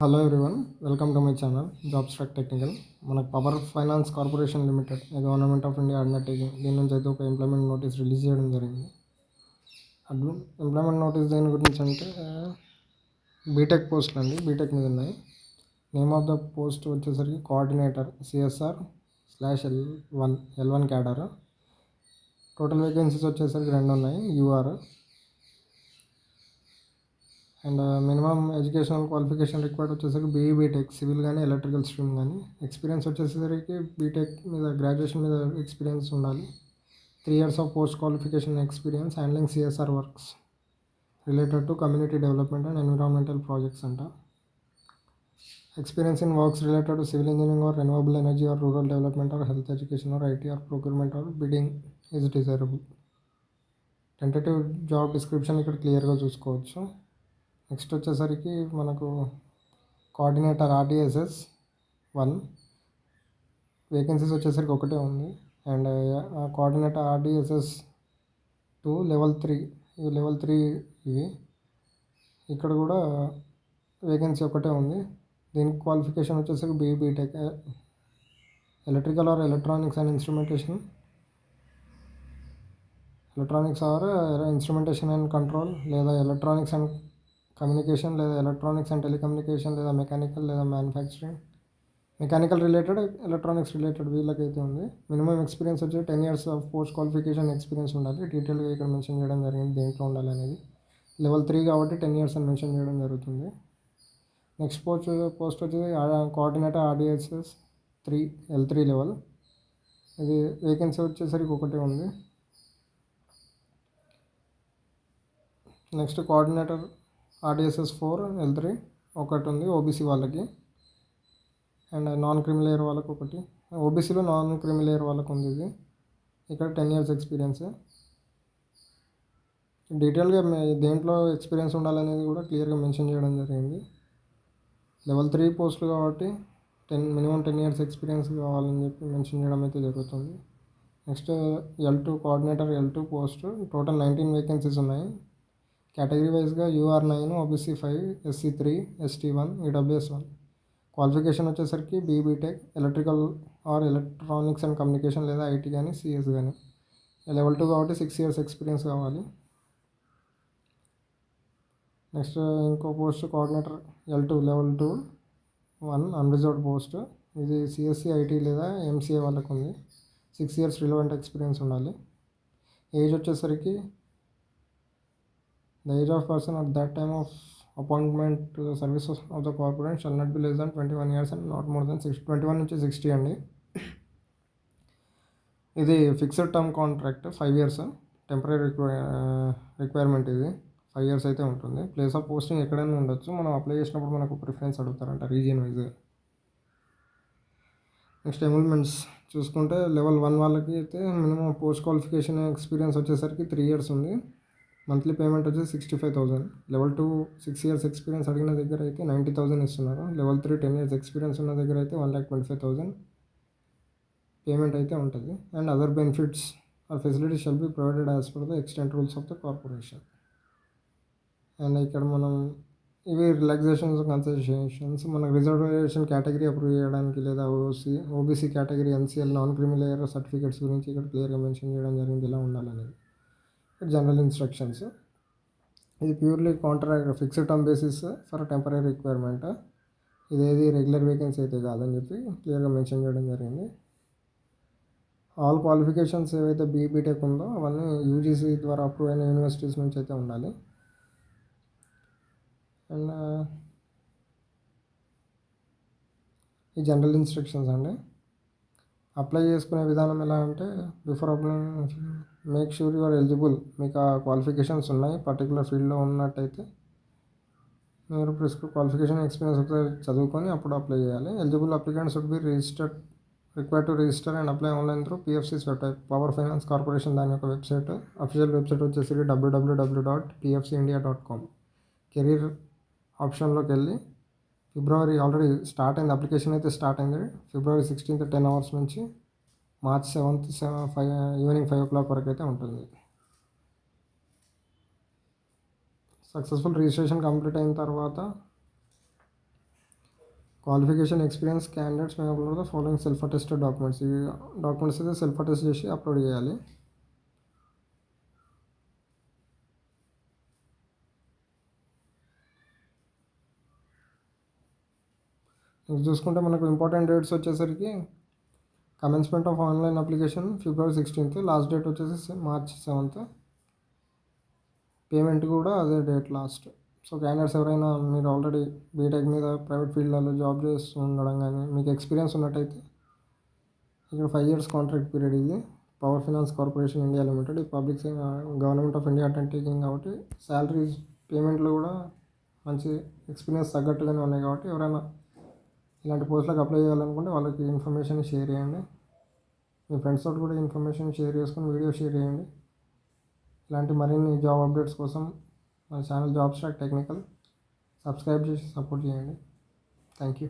Hello everyone welcome to my channel job track technical మనకు power finance corporation limited government of India undertaking దీని నుంచి అయితే ఒక employment notice release చేయడం జరిగింది. అడ్మి ఎంప్లాయ్మెంట్ నోటీస్ దేని గురించి అంటే బీటెక్ పోస్టులు అండి బీటెక్ మీద ఉన్నాయి. నేమ్ ఆఫ్ ద పోస్ట్ వచ్చేసరికి coordinator CSR slash L one L one cadre total vacancies వచ్చేసరికి రెండు ఉన్నాయి UR and minimum educational qualification required వచ్చేసరికి బీఈ బీటెక్ సివిల్ కానీ ఎలక్ట్రికల్ స్ట్రీమ్ కానీ ఎక్స్పీరియన్స్ వచ్చేసరికి బీటెక్ మీద గ్రాడ్యుయేషన్ మీద ఎక్స్పీరియన్స్ ఉండాలి. Three years of post qualification experience handling CSR works related to community development and environmental projects అంట. Experience in works related to civil engineering or renewable energy or rural development or health education or IT or procurement or bidding is desirable. Tentative job description ఇక్కడ క్లియర్గా చూసుకోవచ్చు. Next వచ్చేసరికి మనకు coordinator RTSS one vacancies వచ్చేసరికి ఒకటే ఉంది. And coordinator RDSS two level three ఇవి level three ఇవి. ఇక్కడ కూడా వేకెన్సీ ఒకటే ఉంది. దీనికి క్వాలిఫికేషన్ వచ్చేసరికి B BTech electrical or electronics and instrumentation electronics or instrumentation and control లేదా ఎలక్ట్రానిక్స్ అండ్ కమ్యూనికేషన్ లేదా ఎలక్ట్రానిక్స్ అండ్ టెలికమ్యూనికేషన్ లేదా మెకానికల్ లేదా manufacturing mechanical related electronics related వీళ్ళకైతే ఉంది. మినిమం ఎక్స్పీరియన్స్ వచ్చి ten years of post qualification experience ఉండాలి. డీటెయిల్గా ఇక్కడ మెన్షన్ చేయడం జరిగింది దేంట్లో ఉండాలి అనేది. లెవెల్ త్రీ కాబట్టి టెన్ ఇయర్స్ అని మెన్షన్ చేయడం జరుగుతుంది. నెక్స్ట్ పోస్ట్ పోస్ట్ వచ్చేసి coordinator RDSS three L three level. ఇది వేకెన్సీ వచ్చేసరికి ఒకటే ఉంది. Next coordinator RDSS four L three ఒకటి ఉంది ఓబీసీ వాళ్ళకి. అండ్ నాన్ క్రిమిలేయర్ వాళ్ళకి ఒకటి ఓబీసీలో నాన్ క్రిమిలేయర్ వాళ్ళకి ఉంది ఇది. ఇక్కడ టెన్ ఇయర్స్ ఎక్స్పీరియన్స్. డీటెయిల్గా దేంట్లో ఎక్స్పీరియన్స్ ఉండాలనేది కూడా క్లియర్గా మెన్షన్ చేయడం జరిగింది. లెవెల్ త్రీ పోస్టులు కాబట్టి ten minimum ten years experience కావాలని చెప్పి మెన్షన్ చేయడం అయితే జరుగుతుంది. Next L two coordinator L two post. Total nineteen vacancies ఉన్నాయి. కేటగిరీ వైజ్గా UR nine OBC five SC three ST one EWS one. Qualification వచ్చేసరికి B BTech electrical or electronics and communication లేదా IT కానీ CS కానీ level two కాబట్టి six years experience కావాలి. Next ఇంకో post coordinator L two level two one unreserved post. ఇది CSC IT లేదా MCA వాళ్ళకు ఉంది సిక్స్ ఇయర్స్ రిలవెంట్ ఎక్స్పీరియన్స్ ఉండాలి. ఏజ్ వచ్చేసరికి The age of person at that time of the to the service of the corporate shall not be less than 21 years and not more than 6 21 నుంచి sixty అండి. ఇది fixed term contract five years temporary రిక్వై requirement ఇది. Five years అయితే ఉంటుంది. Place of posting ఎక్కడైనా ఉండొచ్చు. మనం apply చేసినప్పుడు మనకు ప్రిఫరెన్స్ అడుగుతారంట రీజియన్ వైజ్ నెక్స్ట్ ఎన్రోల్మెంట్స్ చూసుకుంటే లెవెల్ వన్ వాళ్ళకి అయితే మినిమం పోస్ట్ క్వాలిఫికేషన్ ఎక్స్పీరియన్స్ వచ్చేసరికి త్రీ ఇయర్స్ ఉంది. మంత్లీ పేమెంట్ వచ్చేసి sixty five thousand. Level two six years experience అడిగిన దగ్గర అయితే నైంటీ థౌసండ్ ఇస్తున్నారు. Level three ten years experience ఉన్న దగ్గర అయితే one lakh twenty five thousand payment అయితే ఉంటుంది. And other benefits or facilities shall be provided as per the extent rules of the corporation. And ఇక్కడ మనం ఇవి రిలాక్సేషన్స్ కన్సెషన్స్ మనకు రిజర్వేషన్ కేటగిరీ అప్రూవ్ చేయడానికి లేదా OC OBC category NCL non creamy layer certificates గురించి ఇక్కడ క్లియర్గా మెన్షన్ చేయడం జరిగింది. ఇలా ఉండాలనేది. General instructions. ఇది purely contract fixed term basis for temporary requirement. ఇదేది రెగ్యులర్ వేకెన్సీ అయితే కాదని చెప్పి క్లియర్గా మెన్షన్ చేయడం జరిగింది. ఆల్ క్వాలిఫికేషన్స్ ఏవైతే బీబీటెక్ ఉందో అవన్నీ యూజీసీ ద్వారా అప్రూవ్ అయిన యూనివర్సిటీస్ నుంచి అయితే ఉండాలి. అండ్ ఈ జనరల్ ఇన్స్ట్రక్షన్స్ అండి. అప్లై చేసుకునే విధానం ఎలా అంటే before apply make sure your eligible మీకు ఆ క్వాలిఫికేషన్స్ ఉన్నాయి. పర్టికులర్ ఫీల్డ్లో ఉన్నట్టయితే మీరు ప్రిస్క్రి క్వాలిఫికేషన్ ఎక్స్పీరియన్స్ ఒకసారి చదువుకొని అప్పుడు అప్లై చేయాలి. Eligible applicants would be registered require to register and apply online through PFC's website power finance corporation దాని యొక్క వెబ్సైట్ అఫీషియల్ వెబ్సైట్ వచ్చేసి WWW dot PFC India dot com career ఆప్షన్లోకి వెళ్ళి ఫిబ్రవరి ఆల్రెడీ స్టార్ట్ అయింది application అయితే start అయింది. ఫిబ్రవరి sixteenth ten hours నుంచి March seventh seven five evening five o'clock వరకు అయితే ఉంటుంది. సక్సెస్ఫుల్ రిజిస్ట్రేషన్ కంప్లీట్ అయిన తర్వాత క్వాలిఫికేషన్ ఎక్స్పీరియన్స్ క్యాండిడేట్స్ మేము ఫాలోయింగ్ సెల్ఫ్ అటెస్టెడ్ డాక్యుమెంట్స్. ఈ డాక్యుమెంట్స్ అయితే సెల్ఫ్ అటెస్ట్ చేసి అప్లోడ్ చేయాలి. నెక్స్ట్ చూసుకుంటే మనకు ఇంపార్టెంట్ డేట్స్ వచ్చేసరికి commencement of online application February sixteenth last date వచ్చేసి మార్చ్ సెవెంత్ పేమెంట్ కూడా అదే డేట్ లాస్ట్ సో క్యాండిడేట్స్ ఎవరైనా మీరు ఆల్రెడీ బీటెక్ మీద ప్రైవేట్ ఫీల్డ్లలో జాబ్ చేస్తూ ఉండడం కానీ మీకు ఎక్స్పీరియన్స్ ఉన్నట్టయితే ఇక్కడ ఫైవ్ ఇయర్స్ కాంట్రాక్ట్ పీరియడ్ ఇది. Power finance corporation India limited ఈ public government of India taking కాబట్టి శాలరీస్ పేమెంట్లు కూడా మంచి ఎక్స్పీరియన్స్ తగ్గట్టుగానే ఉన్నాయి కాబట్టి ఎవరైనా ఇలాంటి పోస్టులకు అప్లై చేయాలనుకుంటే వాళ్ళకి ఇన్ఫర్మేషన్ షేర్ చేయండి. మీ ఫ్రెండ్స్ తోటి కూడా ఇన్ఫర్మేషన్ షేర్ చేసుకొని వీడియో షేర్ చేయండి. ఇలాంటి మరిన్ని జాబ్ అప్డేట్స్ కోసం మన channel job stock technical subscribe చేసి సపోర్ట్ చేయండి. Thank you.